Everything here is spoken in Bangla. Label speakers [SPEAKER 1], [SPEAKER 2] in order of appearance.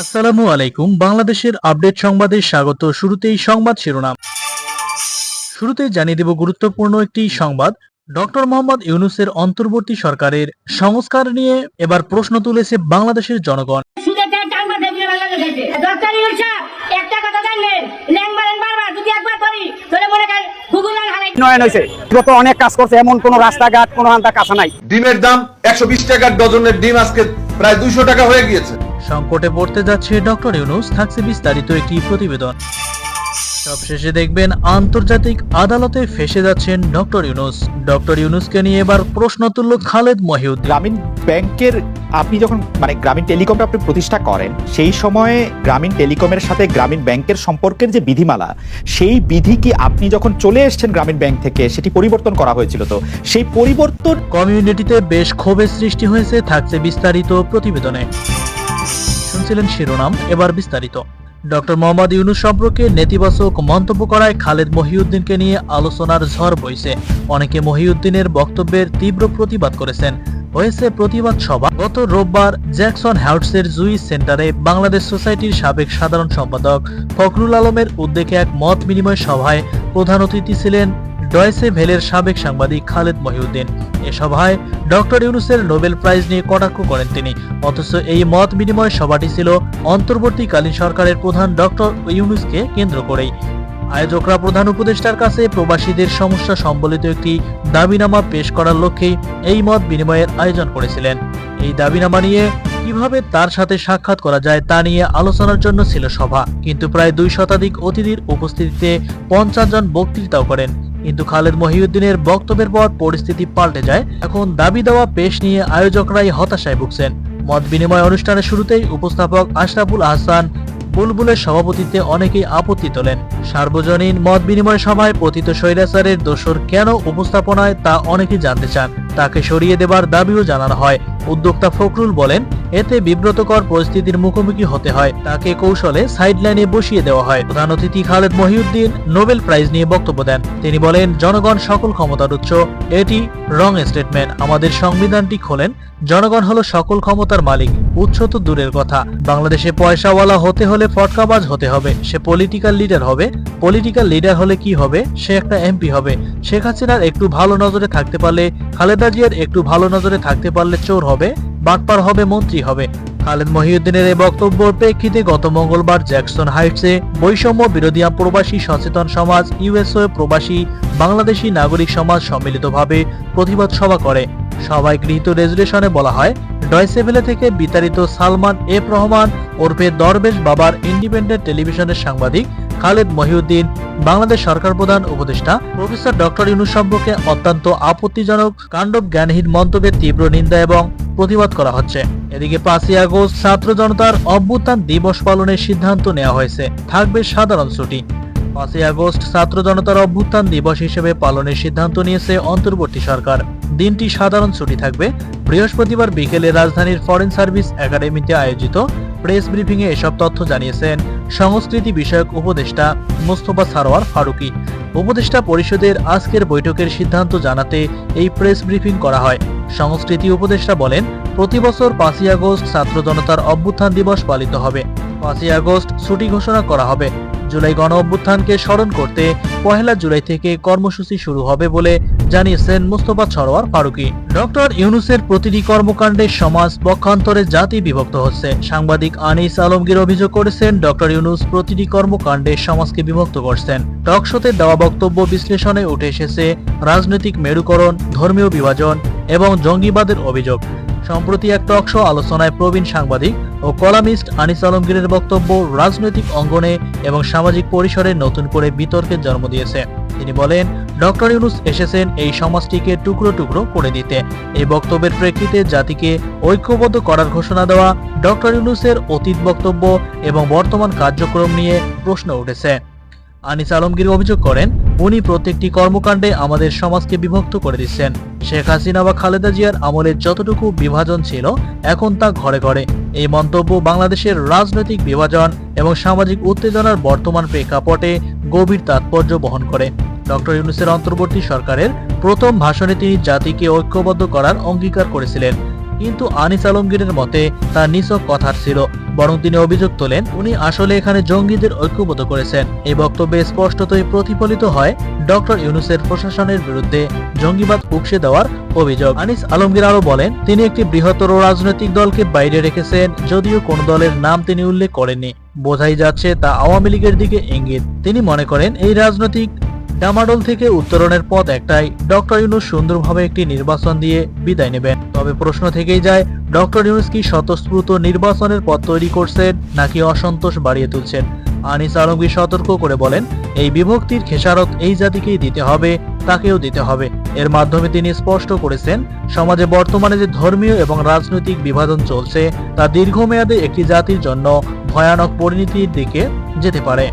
[SPEAKER 1] আসসালামু আলাইকুম। বাংলাদেশের আপডেট সংবাদে স্বাগত। শুরুতেই সংবাদ শিরোনাম। শুরুতেই জানিয়ে দেব গুরুত্বপূর্ণ একটি সংবাদ। ডক্টর মোহাম্মদ ইউনুসের অন্তর্বর্তী সরকারের সংস্কার নিয়ে এবার প্রশ্ন তুলেছে বাংলাদেশের জনগণ।
[SPEAKER 2] মনে
[SPEAKER 3] উন্নয়ন হয়েছে। যত অনেক কাজ করছে। এমন কোন রাস্তাঘাট কোনো আন্তা কাঁচা নাই।
[SPEAKER 4] ডিমের দাম একশো বিশ টাকার ডজনের ডিম আজকে প্রায় দুইশো টাকা হয়ে গিয়েছে।
[SPEAKER 1] সংকটে পড়তে যাচ্ছে ডক্টর ইউনুস থাকছে বিস্তারিত একটি প্রতিবেদন। সবশেষে দেখবেন আন্তর্জাতিক আদালতে ফেসে যাচ্ছেন ডক্টর ইউনুস। ডক্টর ইউনুসকে নিয়ে এবার প্রশ্ন তুলল খালেদ মহিউদ্দিন।
[SPEAKER 5] গ্রামীণ ব্যাংকের আপনি যখন মানে গ্রামীণ টেলিকমটা আপনি প্রতিষ্ঠা করেন সেই সময়ে গ্রামীণ টেলিকমের সাথে গ্রামীণ ব্যাংকের সম্পর্কের যে বিধিমালা সেই বিধি কি আপনি যখন চলে এসেছেন গ্রামীণ ব্যাংক থেকে সেটি পরিবর্তন করা হয়েছিল তো? সেই পরিবর্তন
[SPEAKER 1] কমিউনিটিতে বেশ ক্ষোভের সৃষ্টি হয়েছে থাকছে বিস্তারিত প্রতিবেদনে। শুনছিলেন শিরোনাম এবার বিস্তারিত। ডক্টর মোহাম্মদ ইউনুস সম্পর্কে নেতিবাচক মন্তব্য করায় খালেদ মহিউদ্দিনকে নিয়ে আলোচনার ঝড় বইছে। অনেকে মহিউদ্দিনের বক্তব্যের তীব্র প্রতিবাদ করেছেন। হয়েছে প্রতিবাদ সভা। গত রোববার জ্যাকসন হাউটসের জুই সেন্টারে বাংলাদেশ সোসাইটির সাবেক সাধারণ সম্পাদক ফখরুল আলমের উদ্যোগে এক মত বিনিময় সভায় প্রধান অতিথি ছিলেন ডয়েসে ভেলের সাবেক সাংবাদিক খালেদ মহিউদ্দিন। এ সভায় ডক্টর ইউনুসের নোবেল প্রাইজ নিয়ে কটাক্ষ করেন তিনি। অথচ এই মত বিনিময় সভাটি ছিল অন্তর্বর্তীকালীন সরকারের প্রধান ডক্টর ইউনুসকে কেন্দ্র করেই। আয়োজকরা প্রধান উপদেষ্টার কাছে প্রবাসীদের সমস্যা সম্বলিত একটি দাবিনামা পেশ করার লক্ষ্যেই এই মত বিনিময়ের আয়োজন করেছিলেন। এই দাবিনামা নিয়ে কীভাবে তার সাথে সাক্ষাৎ করা যায় তা নিয়ে আলোচনার জন্য ছিল সভা। কিন্তু প্রায় দুই শতাধিক অতিথির উপস্থিতিতে পঞ্চাশ জন বক্তৃতাও করেন। কিন্তু খালেদ মহিউদ্দিনের বক্তব্যের পর পরিস্থিতি পাল্টে যায়। এখন দাবি দেওয়া পেশ নিয়ে আয়োজকরাই হতাশায় ভুগছেন। মত বিনিময় অনুষ্ঠানের শুরুতেই উপস্থাপক আশরাফুল আহসান বুলবুলের সভাপতিত্বে অনেকেই আপত্তি তোলেন। সার্বজনীন মত বিনিময় সভায় পতিত স্বৈরাচারের দোসর কেন উপস্থাপনায় তা অনেকেই জানতে চান। তাকে সরিয়ে দেবার দাবিও জানানো হয়। উদ্যোক্তা ফখরুল বলেন, এতে বিব্রতকর পরিস্থিতির মুখোমুখি হতে হয়। তাকে কৌশলে সাইডলাইনে বসিয়ে দেওয়া হয়। প্রধান অতিথি খালেদ মহিউদ্দিন নোবেল প্রাইজ নিয়ে বক্তব্য দেন। তিনি বলেন, জনগণ সকল ক্ষমতার উৎস। এটি রং স্টেটমেন্ট আমাদের সংবিধানটি খোলেন, জনগণ হলো সকল ক্ষমতার মালিক। উৎস তো দূরের কথা। বাংলাদেশে পয়সাওয়ালা হতে হলে ফটকাবাজ হতে হবে। সে পলিটিক্যাল লিডার হবে। পলিটিক্যাল লিডার হলে কি হবে? সে একটা এমপি হবে। শেখ হাসিনার একটু ভালো নজরে থাকতে পারলে খালেদা জিয়ার একটু ভালো নজরে থাকতে পারলে চোর হবে, বাটপার হবে, মন্ত্রী হবে। খালেদ মহিউদ্দিনের এই বক্তব্যের প্রেক্ষিতে গত মঙ্গলবার জ্যাকসন হাইটসে বৈষম্য বিরোধী প্রবাসী সচেতন সমাজ, ইউএসও প্রবাসী, বাংলাদেশি নাগরিক সমাজ সম্মিলিতভাবে প্রতিবাদ সভা করে। সভায় গৃহীত রেজুলেশনে বলা হয়, ডয়সেভেলে থেকে বিতাড়িত সালমান এফ রহমান ওরফে দরবেশ বাবার ইন্ডিপেন্ডেন্ট টেলিভিশনের সাংবাদিক খালেদ মহিউদ্দিন, বাংলাদেশ সরকার প্রধান উপদেষ্টা, প্রফেসর ডক্টর ইউনুস সম্পর্কে অত্যন্ত আপত্তিজনক, কাণ্ডব জ্ঞানহীন মন্তব্যের তীব্র নিন্দা এবং প্রতিবাদ করা হচ্ছে। এদিকে পাঁচই আগস্ট ছাত্র জনতার অভ্যুত্থান দিবস পালনের সিদ্ধান্ত নেওয়া হয়েছে। থাকবে সাধারণ ছুটি। পাঁচই আগস্ট ছাত্র জনতার অভ্যুত্থান দিবস হিসেবে পালনের সিদ্ধান্ত নিয়েছে অন্তর্বর্তী সরকার। দিনটি সাধারণ ছুটি থাকবে। বৃহস্পতিবার বিকেলে রাজধানীর ফরেন সার্ভিস একাডেমিতে আয়োজিত প্রেস ব্রিফিংয়ে এসব তথ্য জানিয়েছেন সংস্কৃতি বিষয়ক উপদেষ্টা মোস্তফা সারোয়ার ফারুকি। উপদেষ্টা পরিষদের আজকের বৈঠকের সিদ্ধান্ত জানাতে এই প্রেস ব্রিফিং করা হয়। সংস্কৃতি উপদেষ্টা বলেন, প্রতি বছর পাঁচই আগস্ট ছাত্র জনতার অভ্যুত্থান দিবস পালিত হবে। পাঁচই আগস্ট ছুটি ঘোষণা করা হবে। জুলাই গণ অভ্যুত্থানকে স্মরণ করতে পহেলা জুলাই থেকে কর্মসূচি শুরু হবে বলে জানিয়েছেন মুস্তফা সরোয়ার ফারুকি। ডক্টর ইউনুসের প্রতিটি কর্মকাণ্ডে সমাজ পক্ষান্তরে জাতি বিভক্ত হচ্ছে। সাংবাদিক আনিস আলমগীর অভিযোগ করেছেন, ডক্টর ইউনুস প্রতিটি কর্মকাণ্ডে সমাজকে বিভক্ত করছেন। টকশোতে দেওয়া বক্তব্য বিশ্লেষণে উঠে এসেছে রাজনৈতিক মেরুকরণ, ধর্মীয় বিভাজন এবং জঙ্গিবাদের অভিযোগ। সম্প্রতি এক টক শো আলোচনায় প্রবীণ সাংবাদিক ও কলামিস্ট আনিস আলমগীরের বক্তব্য রাজনৈতিক অঙ্গনে এবং সামাজিক পরিসরে নতুন করে বিতর্কের জন্ম দিয়েছে। তিনি বলেন ডক্টর ইউনুস এসেছেন এই সমাজটিকে টুকরো টুকরো করে দিতে। এই বক্তব্যের প্রেক্ষিতে জাতিকে ঐক্যবদ্ধ করার ঘোষণা দেওয়া ডক্টর ইউনুসের অতীত বক্তব্য এবং বর্তমান কার্যক্রম নিয়ে প্রশ্ন উঠেছে। আনিস আলমগীর অভিযোগ করেন, উনি প্রত্যেকটি কর্মকাণ্ডে আমাদের সমাজকে বিভক্ত করে দিচ্ছেন। শেখ হাসিনা বা খালেদা জিয়ার আমলে যতটুকু বিভাজন ছিল, এখন তা ঘরে ঘরে। এই মন্তব্য বাংলাদেশের রাজনৈতিক বিভাজন এবং সামাজিক উত্তেজনার বর্তমান প্রেক্ষাপটে গভীর তাৎপর্য বহন করে। ডক্টর ইউনুসের অন্তর্বর্তী সরকারের প্রথম ভাষণে তিনি জাতিকে ঐক্যবদ্ধ করার অঙ্গীকার করেছিলেন। কিন্তু আনিস আলমগীরের মতে তা নিছক কথার ছিল, বরং তিনি অভিযোগ তোলেন উনি আসলে এখানে জঙ্গিদের ঐক্যবদ্ধ করেছেন। এই বক্তব্যে স্পষ্টতই প্রতিফলিত হয় ডক্টর ইউনুসের প্রশাসনের বিরুদ্ধে জঙ্গিবাদ উকসে দেওয়ার অভিযোগ। আনিস আলমগীর আরও বলেন, তিনি একটি বৃহত্তর রাজনৈতিক দলকে বাইরে রেখেছেন, যদিও কোন দলের নাম তিনি উল্লেখ করেননি। বোঝাই যাচ্ছে তা আওয়ামী লীগের দিকে ইঙ্গিত। তিনি মনে করেন, এই রাজনৈতিক ডামাডোল থেকে উত্তরণের পথ একটাই। ডক্টর ইউনুস সুন্দরভাবে একটি নির্বাচন দিয়ে বিদায় নেবেন। তবে প্রশ্ন থেকেই যায়, ডক্টর ইউনুস কি স্বতঃস্ফূর্ত নির্বাচনের পথ তৈরি করছেন নাকি অসন্তোষ বাড়িয়ে তুলছেন? আনিস আলমগীর সতর্ক করে বলেন, এই বিভক্তির খেসারত এই জাতিকেই দিতে হবে, তাকেও দিতে হবে। এর মাধ্যমে তিনি স্পষ্ট করেছেন, সমাজে বর্তমানে যে ধর্মীয় এবং রাজনৈতিক বিভাজন চলছে, তা দীর্ঘমেয়াদে একটি জাতির জন্য ভয়ানক পরিণতির দিকে যেতে পারে।